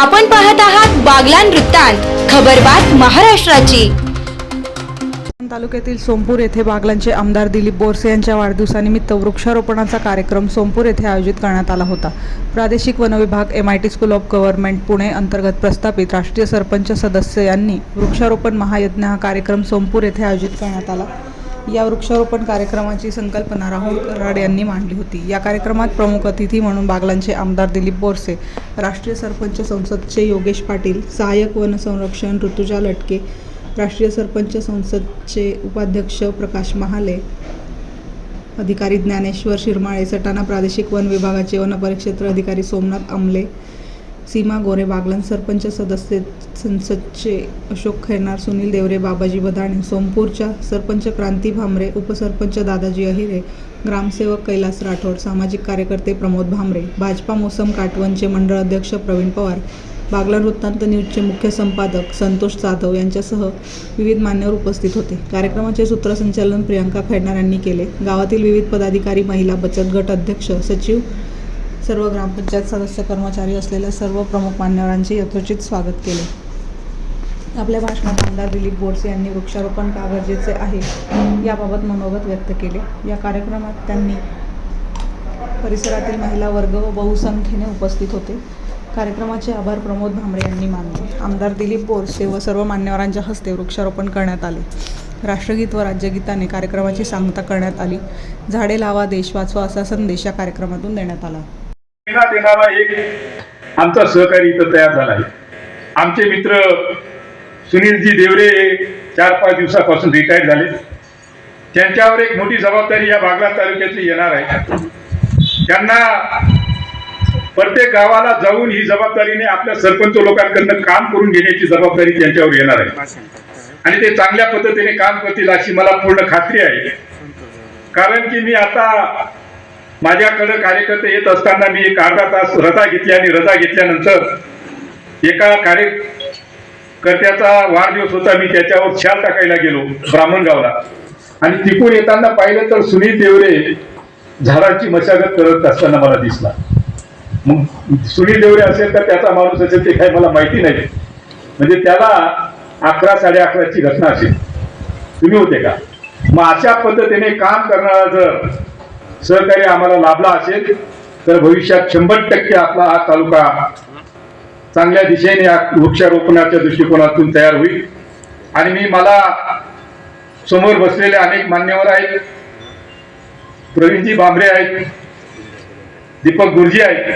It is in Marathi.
आपण पाहत आहात बागलान वृत्तांत खबरबात महाराष्ट्राची. तालुक्यातील सोमपूर येथे बागलांचे आमदार दिलीप बोरसे यांच्या वाढदिवसानिमित्त वृक्षारोपणाचा कार्यक्रम सोमपूर येथे आयोजित करण्यात आला होता. प्रादेशिक वनविभाग M I T school of government Pune अंतर्गत प्रस्थापित राष्ट्रीय सरपंच सदस्य यांनी वृक्षारोपण महायज्ञ हा कार्यक्रम सोमपूर येथे आयोजित करण्यात आला. या वृक्षारोपण कार्यक्रमाची संकल्पना राहुल कराड यांनी मांडली होती. या कार्यक्रमात प्रमुख अतिथी म्हणून बागलांचे आमदार दिलीप बोरसे राष्ट्रीय सरपंच संसदचे योगेश पाटील सहाय्यक वनसंरक्षण ऋतुजा लटके राष्ट्रीय सरपंच संसदचे उपाध्यक्ष प्रकाश महाले अधिकारी ज्ञानेश्वर शिरमाळे सटाणा प्रादेशिक वन विभागाचे वनपरिक्षेत्र अधिकारी सोमनाथ आमले सीमा गोरे बागलान सरपंच सदस्य संसदचे अशोक खैरनार सुनील देवरे बाबाजी बदाणे सोमपूरच्या सरपंच क्रांती भामरे उपसरपंच दादाजी अहिरे ग्रामसेवक कैलास राठोड सामाजिक कार्यकर्ते प्रमोद भामरे भाजपा मोसम काटवनचे मंडळ अध्यक्ष प्रवीण पवार बागलान वृत्तांत न्यूजचे मुख्य संपादक संतोष जाधव यांच्यासह विविध मान्यवर उपस्थित होते. कार्यक्रमाचे सूत्रसंचालन प्रियांका खैरनार यांनी केले. गावातील विविध पदाधिकारी महिला बचत गट अध्यक्ष सचिव सर्व ग्रामपंचायत सदस्य कर्मचारी असलेल्या सर्व प्रमुख मान्यवरांचे यथोचित स्वागत केले. आपल्या भाषणात आमदार दिलीप बोरसे यांनी वृक्षारोपण का गरजेचे आहे याबाबत मनोगत व्यक्त केले. या कार्यक्रमात त्यांनी परिसरातील महिला वर्ग व बहुसंख्येने उपस्थित होते. कार्यक्रमाचे आभार प्रमोद भांबरे यांनी मानले. आमदार दिलीप बोरसे व सर्व मान्यवरांच्या हस्ते वृक्षारोपण करण्यात आले. राष्ट्रगीत व राज्यगीताने कार्यक्रमाची सांगता करण्यात आली. झाडे लावा देश वाचवा असा संदेश या कार्यक्रमातून देण्यात आला. देण्यात येणारा एक आमचा सहकारी इथं तयार झाला आहे. आमचे मित्र सुनीलजी देवरे चार पाच दिवसापासून रिटायर झाले. त्यांच्यावर एक मोठी जबाबदारी या बागला तालुक्यातली येणार आहे. त्यांना प्रत्येक गावाला जाऊन ही जबाबदारीने आपल्या सरपंच लोकांकडनं काम करून घेण्याची जबाबदारी त्यांच्यावर येणार आहे. आणि ते चांगल्या पद्धतीने काम करतील अशी मला पूर्ण खात्री आहे. कारण की मी आता माझ्याकडे कार्यकर्ते येत असताना मी एक अर्धा तास रजा घेतली आणि रजा घेतल्यानंतर एका कार्यकर्त्याचा वाढदिवस होता मी त्याच्यावर शाल टाकायला गेलो ब्राह्मणगावला आणि तिकून येताना पाहिलं तर सुनील देवरे झाडाची मशागत करत असताना मला दिसला. मग सुनील देवरे असेल तर त्याचा माणूस असेल ते काही मला माहिती नाही. म्हणजे त्याला अकरा साडे अकराची घटना असेल. तुम्ही होते का? मग अशा पद्धतीने काम करणारा जर सहकार्य आम्हाला लाभला असेल तर भविष्यात शंभर टक्के आपला हा तालुका चांगल्या दिशेने या वृक्षारोपणाच्या दृष्टिकोनातून तयार होईल. आणि मी मला समोर बसलेले अनेक मान्यवर आहेत. प्रवीणजी बांबरे आहेत. दीपक गुरुजी आहेत.